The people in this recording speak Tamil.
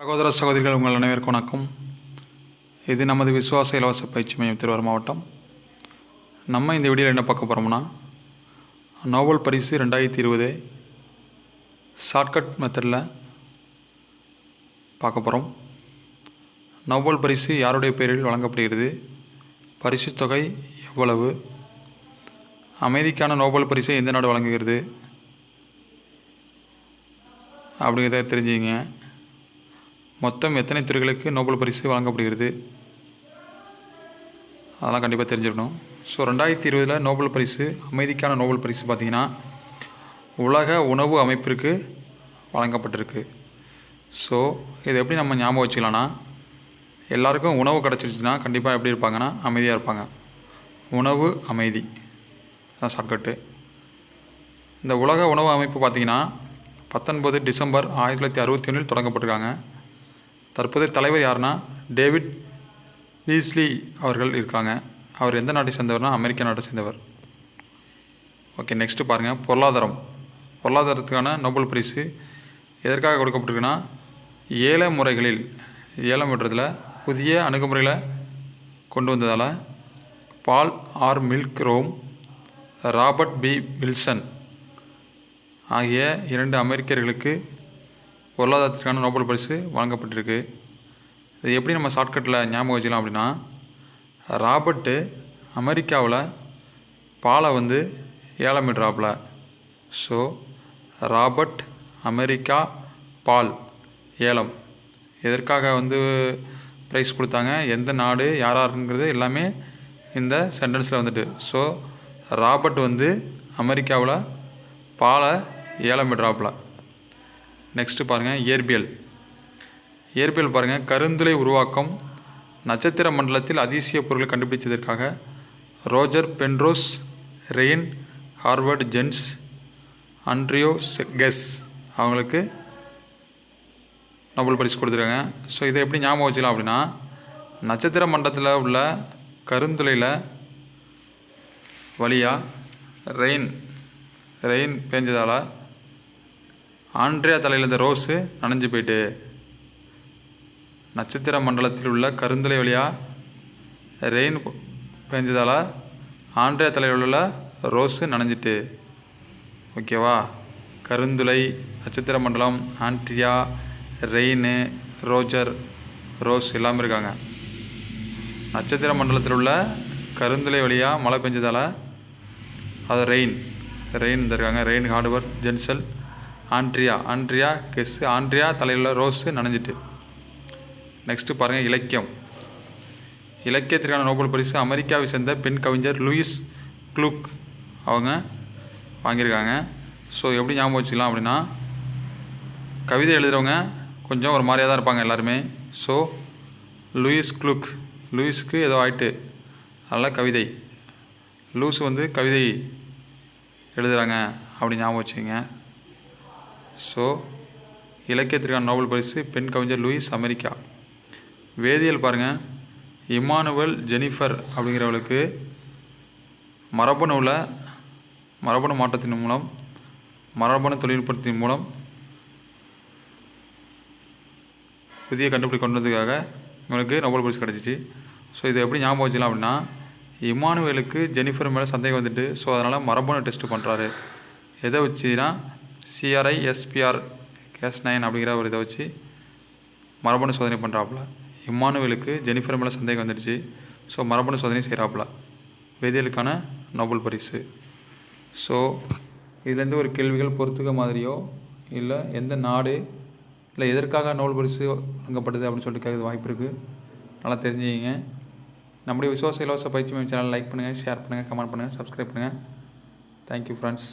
சகோதர சகோதரிகள் உங்கள் அனைவருக்கும் வணக்கம். இது நமது விசுவாச இலவச பயிற்சி மையம் திருவாரூர் மாவட்டம். நம்ம இந்த வீடியோவில் என்ன பார்க்க போகிறோம்னா நோபல் பரிசு ரெண்டாயிரத்தி இருபது ஷார்ட்கட் மெத்தடில் பார்க்க போகிறோம் நோபல் பரிசு யாருடைய பெயரில் வழங்கப்படுகிறது? பரிசுத் தொகை எவ்வளவு? அமைதிக்கான நோபல் பரிசை எந்த நாடு வழங்குகிறது? அப்படிங்கிறத தெரிஞ்சுங்க. மொத்தம் எத்தனை துறைகளுக்கு நோபல் பரிசு வழங்கப்படுகிறது? அதெல்லாம் கண்டிப்பாக தெரிஞ்சிருக்கணும். ஸோ ரெண்டாயிரத்தி இருபதில் நோபல் பரிசு அமைதிக்கான நோபல் பரிசு பார்த்திங்கன்னா உலக உணவு அமைப்பிற்கு வழங்கப்பட்டிருக்கு. ஸோ இதை எப்படி நம்ம ஞாபகம் வச்சுக்கலாம்னா எல்லாருக்கும் உணவு கிடச்சிருச்சுன்னா கண்டிப்பாக எப்படி இருப்பாங்கன்னா அமைதியாக இருப்பாங்க. உணவு அமைதி. அதான் ஷார்ட்கட்டு இந்த உலக உணவு அமைப்பு பார்த்திங்கன்னா பத்தொன்பது டிசம்பர் ஆயிரத்தி தொள்ளாயிரத்தி அறுபத்தி ஒன்றில் தொடங்கப்பட்டிருக்காங்க. தற்போதைய தலைவர் யாருன்னா? டேவிட் வீஸ்லி அவர்கள் இருக்காங்க. அவர் எந்த நாட்டை சேர்ந்தவர்னா? அமெரிக்க நாட்டை சேர்ந்தவர். ஓகே நெக்ஸ்ட்டு பாருங்கள் பொருளாதாரம். பொருளாதாரத்துக்கான நோபல் பரிசு எதற்காக கொடுக்கப்பட்டிருக்குன்னா ஏல முறைகளில் ஏலம் விடுறதில் புதிய அணுகுமுறைகளை கொண்டு வந்ததால் Paul R Milgrom Robert B Wilson ஆகிய இரண்டு அமெரிக்கர்களுக்கு பொருளாதாரத்திற்கான நோபல் பரிசு வழங்கப்பட்டிருக்கு. இது எப்படி நம்ம ஷார்ட்கட்டில் ஞாபகம் வச்சுக்கலாம் அப்படின்னா ராபர்ட்டு அமெரிக்காவில் பாலை வந்து ஏலமிடுறாப்புல ஸோ ராபர்ட் அமெரிக்கா பால் ஏலம். எதற்காக வந்து ப்ரைஸ் கொடுத்தாங்க? எந்த நாடு யாராருங்கிறது எல்லாமே இந்த சென்டென்ஸில் வந்துட்டு. ஸோ ராபர்ட் வந்து அமெரிக்காவில் பாலை ஏலமிடுறாப்புல நெக்ஸ்ட்டு பாருங்கள் இயற்பியல். இயற்பியல் பாருங்கள் கருந்துளை உருவாக்கம் நட்சத்திர மண்டலத்தில் அதிசய பொருளை கண்டுபிடிச்சதற்காக Roger Penrose Reinhard Genzel Andrea Ghez அவங்களுக்கு நோபல் பரிசு கொடுத்துருக்காங்க. ஸோ இதை எப்படி ஞாபகம் வச்சுக்கலாம் அப்படின்னா நட்சத்திர மண்டலத்தில் உள்ள கருந்துளையில் வழியாக ரெயின் ரெயின் பேஞ்சதால் ஆண்ட்ரியா தலையில் இந்த ரோஸு நனைஞ்சு போயிட்டு. நட்சத்திர மண்டலத்தில் உள்ள கருந்துளை வழியாக ரெயின் பெஞ்சதால் ஆண்ட்ரியா தலையில் உள்ள ரோஸு நனைஞ்சிட்டு. ஓகேவா? கருந்துளை நட்சத்திர மண்டலம் ஆண்ட்ரியா ரெயின் ரோஜர் ரோஸ் எல்லாமே இருக்காங்க. நட்சத்திர மண்டலத்தில் உள்ள கருந்துளை வழியாக மழை பெஞ்சதால் அது ரெயின். ரெயின் இருந்திருக்காங்க rain hardware ஜென்சல் Andrea Andrea Guess Andrea தலையில் ரோஸு நனைஞ்சிட்டு. நெக்ஸ்ட்டு பாருங்கள் இலக்கியம். இலக்கியத்திற்கான நோபல் பரிசு அமெரிக்காவை சேர்ந்த பெண் கவிஞர் லூயிஸ் க்ளூக் அவங்க வாங்கியிருக்காங்க. ஸோ எப்படி ஞாபகம் வச்சுக்கலாம் அப்படின்னா கவிதை எழுதுகிறவங்க கொஞ்சம் ஒரு மாதிரியாக தான் இருப்பாங்க எல்லாருமே. So Lewis Kluge. லூயிஸ்க்கு ஏதோ ஆயிட்டு. அதனால் கவிதை. லூஸ் வந்து கவிதை எழுதுகிறாங்க அப்படி ஞாபகம் வச்சுக்கோங்க. ஸோ இலக்கியத்திற்கான நோபல் பரிசு பெண் கவிஞர் லூயிஸ் அமெரிக்கா. வேதியியல் பாருங்கள் இமானுவல் ஜெனிஃபர் அப்படிங்கிறவளுக்கு மரபணுவில் மரபணு மாற்றத்தின் மூலம் மரபணு தொழில்நுட்பத்தின் மூலம் புதிய கண்டுபிடி கொண்டு வந்ததுக்காக இவனுக்கு நோபல் பரிசு கிடச்சிச்சு. ஸோ இதை எப்படி ஞாபகம் வச்சுக்கலாம் அப்படின்னா இமானுவேலுக்கு ஜெனிஃபர் மேலே சந்தேகம் வந்துட்டு ஸோ அதனால் மரபணு டெஸ்ட் பண்ணுறாரு எதை வச்சுன்னா சிஆர்ஐ எஸ்பிஆர் கேஸ் நைன் அப்படிங்கிற ஒரு இதை வச்சு மரபணு சோதனை பண்ணுறாப்புல இம்மானுவேலுக்கு ஜெனிஃபர் மேலே சந்தேகம் வந்துடுச்சு. ஸோ மரபணு சோதனை செய்கிறாப்புல வேதியியலுக்கான நோபல் பரிசு. ஸோ இதுலேருந்து ஒரு கேள்விகள் பொறுத்துக்க மாதிரியோ இல்லை எந்த நாடு இல்லை எதற்காக நோபல் பரிசு வழங்கப்பட்டது அப்படின்னு சொல்லிட்டு கேட்குறது வாய்ப்பு இருக்குது நல்லா தெரிஞ்சுக்கிங்க. நம்முடைய விசுவாச இலவச பயிற்சி சேனல் லைக் பண்ணுங்கள் ஷேர் பண்ணுங்கள் கமெண்ட் பண்ணுங்கள் சப்ஸ்கிரைப் பண்ணுங்கள் தேங்க்யூ ஃப்ரெண்ட்ஸ்